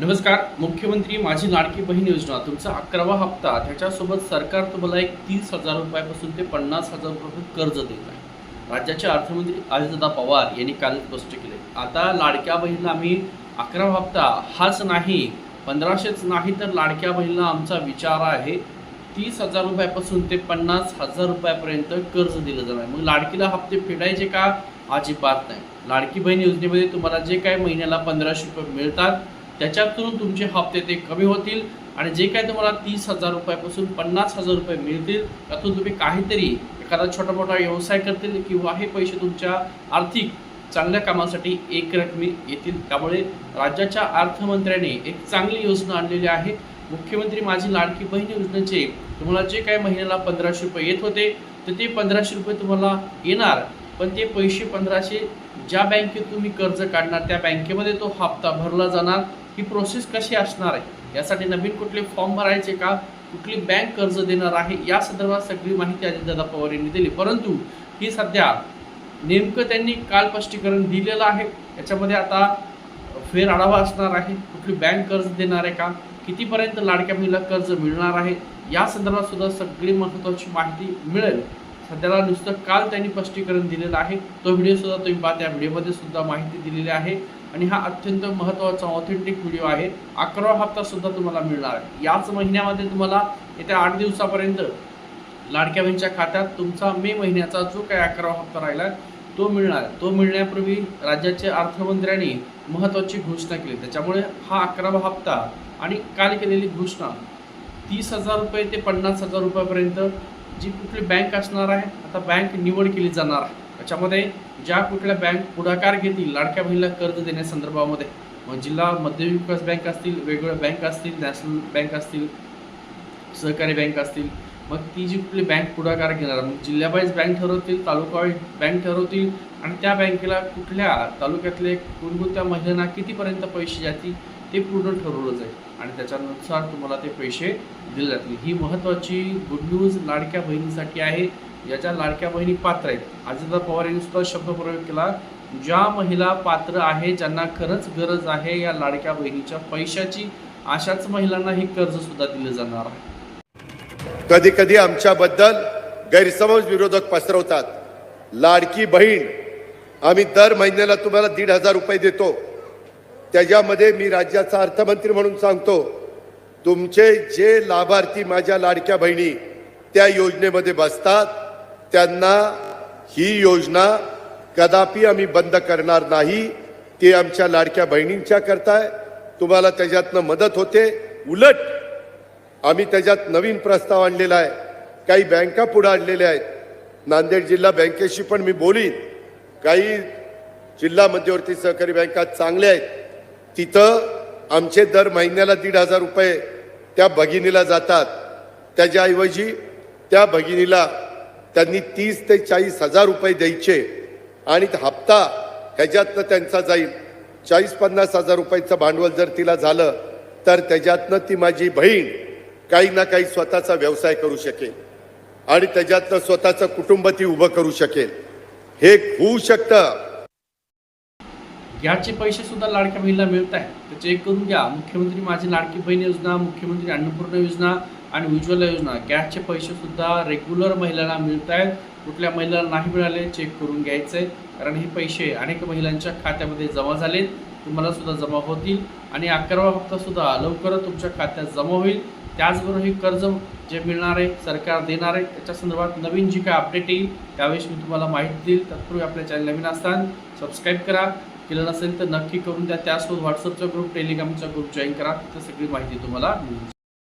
नमस्कार मुख्यमंत्री माझी लाडकी बहीण योजना तुमचा अकरावा हप्ता त्याच्यासोबत सरकार तुम्हाला एक तीस हजार रुपयापासून ते पन्नास हजार रुपये कर्ज देत आहे. राज्याचे अर्थमंत्री अजितदादा पवार यांनी काल स्पष्ट केले. आता लाडक्या बहिणीला आम्ही अकरावा हप्ता हाच नाही पंधराशेच नाही तर लाडक्या बहिणीला आमचा विचार आहे तीस हजार रुपयापासून ते पन्नास हजार रुपयापर्यंत कर्ज दिलं जाणार. आहे. मग लाडकीला हप्ते फेडायचे का? अजिबात नाही. लाडकी बहीण योजनेमध्ये तुम्हाला जे काय महिन्याला पंधराशे रुपये मिळतात त्याच्यातून तुमचे हप्ते ते कमी होतील आणि जे काय तुम्हाला तीस हजार रुपयापासून पन्नास हजार रुपये मिळतील त्यातून तुम्ही काहीतरी एखादा छोटा मोठा व्यवसाय करतील किंवा हे पैसे तुमच्या आर्थिक चांगल्या कामासाठी एक रकमी येतील. त्यामुळे राज्याच्या अर्थमंत्र्याने एक चांगली योजना आणलेली आहे. मुख्यमंत्री माझी लाडकी बहीण योजनेचे तुम्हाला जे काय महिन्याला पंधराशे रुपये येत होते तर ते पंधराशे रुपये तुम्हाला येणार. पण ते पैसे पंधराशे ज्या बँकेत तुम्ही कर्ज काढणार त्या बँकेमध्ये तो हप्ता भरला जाणार ही प्रोसेस कशी असणार आहे? यासाठी नवीन कुठले फॉर्म भरायचे का? कुठली बँक कर्ज देणार आहे? या संदर्भात सगळी माहिती अजितदादा पवार यांनी दिली. परंतु ही सध्या नेमकं त्यांनी काल स्पष्टीकरण दिलेलं आहे. याच्यामध्ये आता फेर आढावा असणार आहे. कुठली बँक कर्ज देणार आहे का? कितीपर्यंत लाडक्या मुलीला कर्ज मिळणार आहे? या संदर्भात सुद्धा सगळी महत्त्वाची माहिती मिळेल. सध्याला नुसतं काल त्यांनी स्पष्टीकरण दिलेलं आहे. तो व्हिडिओसुद्धा तुम्ही पहा त्या व्हिडिओमध्ये सुद्धा माहिती दिलेली आहे. आणि हा अत्यंत महत्त्वाचा ऑथेंटिक व्हिडिओ आहे. अकरा हप्ता सुद्धा तुम्हाला मिळणार आहे. याच महिन्यामध्ये तुम्हाला येत्या आठ दिवसापर्यंत लाडक्या बहिणीच्या खात्यात तुमचा मे महिन्याचा जो काही अकरा हप्ता राहिला तो मिळणार तो मिळण्यापूर्वी राज्याचे अर्थमंत्र्यांनी महत्त्वाची घोषणा केली. त्याच्यामुळे हा अकरावा हप्ता आणि काल केलेली घोषणा तीस हजार रुपये ते पन्नास हजार रुपयापर्यंत जी कुठली बँक असणार आहे आता बँक निवड केली जाणार आहे. त्याच्यामध्ये ज्या कुठल्या बँक पुढाकार घेतील लाडक्या बहिणीला कर्ज देण्यासंदर्भामध्ये मग जिल्हा मध्य विकास बँक असतील वेगवेगळ्या बँक असतील नॅशनल बँक असतील सहकारी बँक असतील मग ती जी कुठली बँक पुढाकार घेणार मग जिल्ह्यावाईज बँक ठरवतील तालुकावाईज बँक ठरवतील आणि त्या बँकेला कुठल्या तालुक्यातले कोणकोणत्या महिलांना कितीपर्यंत पैसे जातील ते पूर्ण ठरवलं जाईल. आणि त्याच्यानुसार तुम्हाला ते पैसे दिले जातील. ही महत्त्वाची गुड न्यूज लाडक्या बहिणीसाठी आहे. याच्या लाडक्या बहिणी पात्र आहेत. अजितदादा पवार यांनी सुद्धा शब्दप्रयोग केला. ज्या महिला पात्र आहे ज्यांना खरंच गरज आहे या लाडक्या बहिणीच्या पैशाची अशाच महिलांना हे कर्ज सुद्धा दिलं जाणार आहे. कधी कधी आमच्याबद्दल गैरसमज विरोधक पसरवतात. लाडकी बहीण आम्ही दर महिन्याला तुम्हाला दीड हजार रुपये देतो. त्याच्यामध्ये मी राज्याचा अर्थमंत्री म्हणून सांगतो तुमचे जे लाभार्थी माझ्या लाडक्या बहिणी त्या योजनेमध्ये बसतात त्यांना ही योजना कदापि आम्ही बंद करणार नाही. ते आमच्या लाडक्या बहिणींच्या करताय. तुम्हाला त्याच्यातनं मदत होते. उलट आम्ही त्याच्यात नवीन प्रस्ताव आणलेला आहे. काही बँका पुढे आणलेल्या आहेत. नांदेड जिल्हा बँकेशी पण मी बोलीन. काही जिल्हा मध्यवर्ती सहकारी बँका चांगल्या आहेत. तिथं आमचे दर महिन्याला दीड हजार रुपये त्या भगिनीला जातात. त्याच्याऐवजी त्या भगिनीला त्यांनी तीस ते चाळीस हजार रुपये द्यायचे. आणि हप्ता ह्याच्यातनं त्यांचा जाईल. चाळीस पन्नास हजार रुपयाचं भांडवल जर तिला झालं तर त्याच्यातनं ती माझी बहीण काही ना काही स्वतःचा व्यवसाय करू शकेल. आणि त्याच्यातनं स्वतःचं कुटुंब ती उभं करू शकेल. हे होऊ शकतं. याचे पैसे सुद्धा लाडक्या बहिणीला मिळत आहेत. तर चेक करून घ्या. मुख्यमंत्री माझी लाडकी बहीण योजना मुख्यमंत्री अन्नपूर्णा योजना आणि उज्ज्वला योजना गॅसचे पैसे सुद्धा रेग्युलर महिलांना मिळत आहेत. कुठल्या महिलांना नाही मिळाले चेक करून घ्यायचे आहे कारण हे पैसे अनेक महिलांच्या खात्यामध्ये जमा झालेत. तुम्हाला सुद्धा जमा होतील. आणि अकरावा हप्ता सुद्धा लवकरच तुमच्या खात्यात जमा होईल. त्याचबरोबर हे कर्ज जे मिळणार आहे सरकार देणार आहे त्याच्या संदर्भात नवीन जी काय अपडेट येईल त्यावेळेस मी तुम्हाला माहिती देईल. तत्पूर्वी आपल्या चॅनल नवीन असताना सबस्क्राईब करा. केलं नसेल तर नक्की करून द्या. त्यासोबत व्हॉट्सअपचा ग्रुप टेलिग्रामचा ग्रुप जॉईन करा. तिथं सगळी माहिती तुम्हाला मिळेल